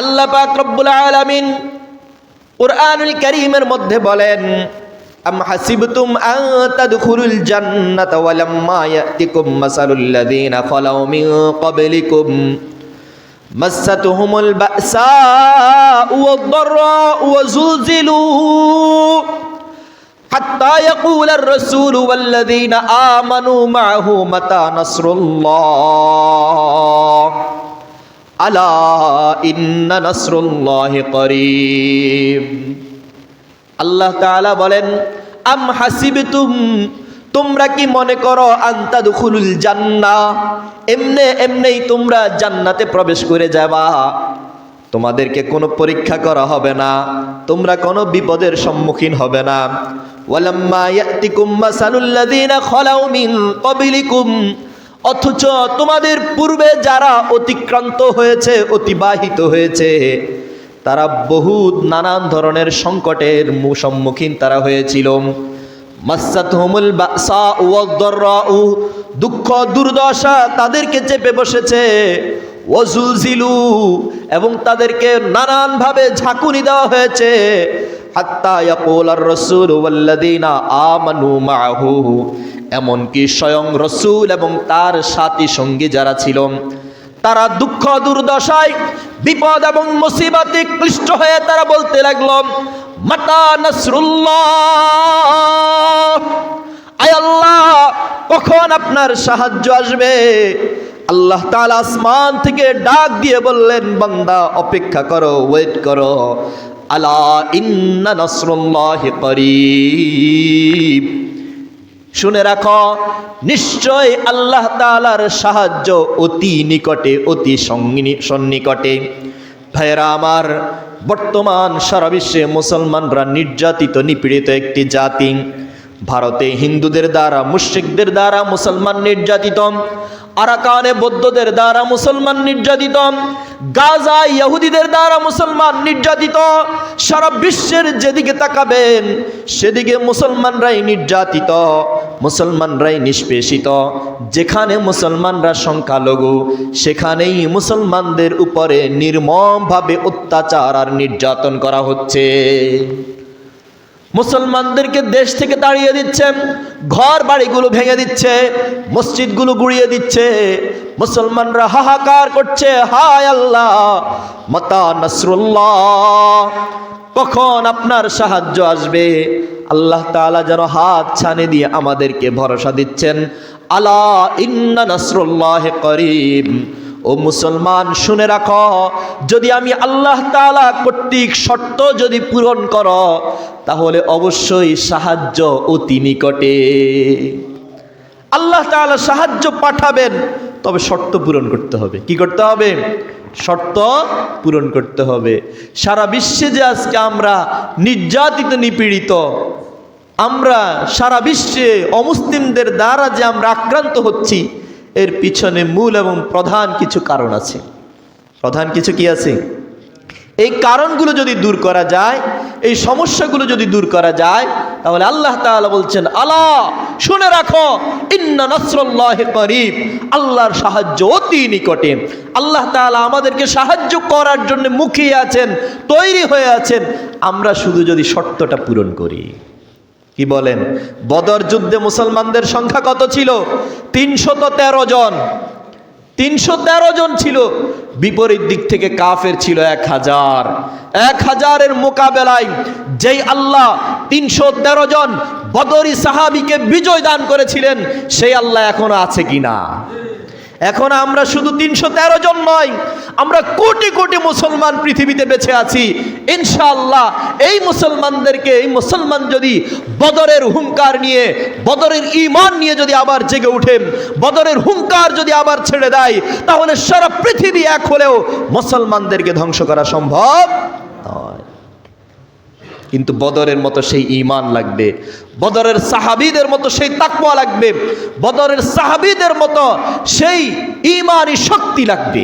আল্লাহ পাক রব্বুল আলামিন কুরআনুল কারীমের মধ্যে বলেন আম হাসিবতুম আন তাদখুলুল জান্নাতা ওয়া লাম্মা ইয়াতিকুম মাসালুল লাযীনা খালাউ মিন ক্বাবলিকুম مستهم البأساء والضراء وزلزلوا حتى يقول الرسول والذين آمنوا معه متى نصر الله আলা ইন্না নাসরুল্লাহ করিম আল্লাহ তাআলা বলেন, আম হাসিবতুম, তোমরা কি মনে করো, আন্তাদুখুলুল জান্না? এমনে এমনেই তোমরা জান্নাতে প্রবেশ করে যাবা। তোমাদেরকে কোনো পরীক্ষা করা হবে না, তোমরা কোনো বিপদের সম্মুখীন হবে না। ওয়ালাম্মা ইয়াতিকুম মাসালুল্লাযীনা খালাউ মিন ক্বাবলিকুম অথচ তোমাদের পূর্বে যারা অতিক্রান্ত হয়েছে, অতিবাহিত হয়েছে, তারা বহুত নানান ধরনের সংকটের সম্মুখীন তারা হয়েছিল। দুঃখ, দুর্দশা তাদেরকে চেপে বসেছে। ওয়াজুলজিলু এবং তাদেরকে নানানভাবে ঝাঁকুনি দেওয়া হয়েছে। হাত্তা ইয়াকুল আর রাসূল ওয়াল্লাযীনা আমানু মাআহু এমনকি স্বয়ং রসূল এবং তার সাথী সঙ্গী যারা ছিল, তারা দুঃখ দুর্দশায়, বিপদ এবং মুসিবতে ক্লিষ্ট হয়ে তারা বলতে লাগল, মাতা নসরুল্লাহ আল্লাহ, কখন আপনার সাহায্য আসবে? আল্লাহ তাআলা আসমান থেকে ডাক দিয়ে বললেন, বান্দা, অপেক্ষা করো, ওয়েট করো। আলা শুনে রাখ, নিশ্চয় আল্লাহ তালার সাহায্য অতি নিকটে, অতি সন্নিকটে। ভাইরা আমার, বর্তমান সারা বিশ্বে মুসলমানরা নির্যাতিত, নিপীড়িত একটি জাতি। ভারতে হিন্দুদের দ্বারা, মুশ্রিকদের দ্বারা মুসলমান নির্যাতিত আরাকানে বৌদ্ধদের দ্বারা মুসলমান নির্যাতিত গাজা ইহুদিদের দ্বারা মুসলমান নির্যাতিত, সারা বিশ্বের যেদিকে তাকাবেন, সেদিকে মুসলমানরাই নির্যাতিত, মুসলমানরাই নিষ্পেষিত। যেখানে মুসলমানরা সংখ্যালঘু, সেখানেই মুসলমানদের উপরে নির্মমভাবে অত্যাচার আর নির্যাতন করা হচ্ছে। মুসলমানদেরকে দেশ থেকে তাড়িয়ে দিচ্ছে, ঘর বাড়িগুলো ভেঙে দিচ্ছে, মসজিদগুলো গুড়িয়ে দিচ্ছে, মুসলমানরা হাহাকার করছে, হায় আল্লাহ, মাতা নসরুল্লাহ, কখন আপনার সাহায্য আসবে? আল্লাহ তাআলা যেন হাত ছানে দিয়ে আমাদেরকে ভরসা দিচ্ছেন। আলা ইন্না নসরুল্লাহ করিম ও মুসলমান, শুনে রাখো, যদি আমি আল্লাহ তাআলা কর্তৃক শর্ত যদি পূরণ করো, তাহলে অবশ্যই সাহায্য অতি নিকটে। আল্লাহ তাআলা সাহায্য পাঠাবেন, তবে শর্ত পূরণ করতে হবে। কি করতে হবে? শর্ত পূরণ করতে হবে। সারা বিশ্বে যে আজকে আমরা নির্যাতিত, নিপীড়িত, আমরা সারা বিশ্বে অমুসলিমদের দ্বারা যে আমরা আক্রান্ত হচ্ছি এর পিছনে মূল এবং প্রধান কিছু কারণ আছে। প্রধান কিছু কি আছে? এই কারণগুলো যদি দূর করা যায়, এই সমস্যাগুলো যদি দূর করা যায়, তাহলে আল্লাহ তাআলা বলছেন আল্লাহ শুনে রাখো আল্লাহর সাহায্য অতি নিকটে। আল্লাহ তাআলা আমাদেরকে সাহায্য করার জন্য মুখিয়ে আছেন, তৈরি হয়ে আছেন। আমরা শুধু যদি শর্তটা পূরণ করি। কি বলেন? বদর যুদ্ধে মুসলমানদের সংখ্যা কত ছিল? তিনশত তেরো জন। তিনশো তেরো জন ছিল। বিপরীত দিক থেকে কাফের ছিল এক হাজার। এক হাজারের মোকাবেলায় যেই আল্লাহ তিনশো তেরো জন বদরি সাহাবিকে বিজয় দান করেছিলেন, সেই আল্লাহ এখনও আছে কিনা? এখন আমরা শুধু তিনশো তেরো জন নয়, আমরা কোটি কোটি মুসলমান পৃথিবীতে বেঁচে আছি। ইনশাআল্লাহ, এই মুসলমানদেরকে, এই মুসলমান যদি বদরের হুঙ্কার নিয়ে, বদরের ইমান নিয়ে যদি আবার জেগে উঠে বদরের হুঙ্কার যদি আবার ছেড়ে দেয়, তাহলে সারা পৃথিবী এক হলেও মুসলমানদেরকে ধ্বংস করা সম্ভব নয়। কিন্তু বদরের মতো সেই ঈমান লাগবে, বদরের সাহাবিদের মতো সেই তাকওয়া লাগবে, বদরের সাহাবিদের মতো সেই ঈমানি শক্তি লাগবে।